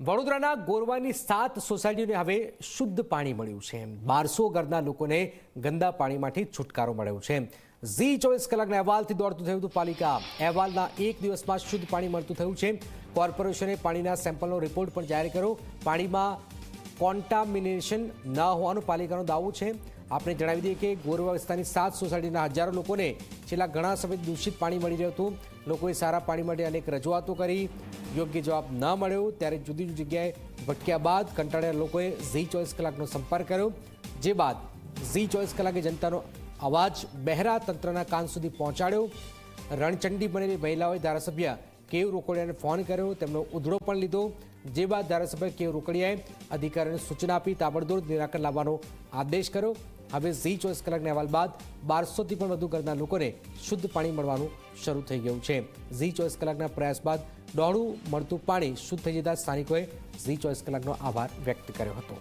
વડોદરાના ગોરવાની સાત સોસાયટીઓને હવે શુદ્ધ પાણી મળ્યું છે. બારસો ઘરના લોકોને ગંદા પાણીમાંથી છુટકારો મળ્યો છે. ઝી ચોવીસ કલાકના અહેવાલથી દોડતું થયું હતું પાલિકા. અહેવાલના એક દિવસમાં શુદ્ધ પાણી મળતું થયું છે. કોર્પોરેશને પાણીના સેમ્પલનો રિપોર્ટ પણ જાહેર કર્યો. પાણીમાં કોન્ટામિનેશન ન હોવાનો પાલિકાનો દાવો છે. આપણે જણાવી દઈએ કે ગોરવા વિસ્તારની સાત સોસાયટીના હજારો લોકોને છેલ્લા ઘણા સમય દૂષિત પાણી મળી રહ્યું હતું. લોકોએ સારા પાણી માટે અનેક રજૂઆતો કરી. યોગ્ય જવાબ ન મળ્યો ત્યારે જુદી જુદી જગ્યાએ ભટક્યા બાદ કંટાળ્યા લોકોએ ઝી ચોવીસ કલાકનો સંપર્ક કર્યો. જે બાદ ઝી ચોવીસ કલાકે જનતાનો અવાજ બહેરા તંત્રના કાન સુધી પહોંચાડ્યો. રણચંડી બનેલી મહિલાઓએ ધારાસભ્ય કેવ રોકડિયાને ફોન કર્યો, તેમનો ઉધડો પણ લીધો. જે બાદ ધારાસભ્ય કેવ રોકડિયાએ અધિકારીને સૂચના આપી તાબડતોડ નિરાકરણ લાવવાનો આદેશ કર્યો. હવે ઝી ચોવીસ કલાકના અહેવાલ બાદ બારસોથી પણ વધુ ઘરના લોકોને શુદ્ધ પાણી મળવાનું શરૂ થઈ ગયું છે. ઝી ચોવીસ કલાકના પ્રયાસ બાદ દોડું મળતું પાણી શુદ્ધ થઈ જતા સ્થાનિકોએ ઝી ચોવીસ કલાકનો આભાર વ્યક્ત કર્યો હતો.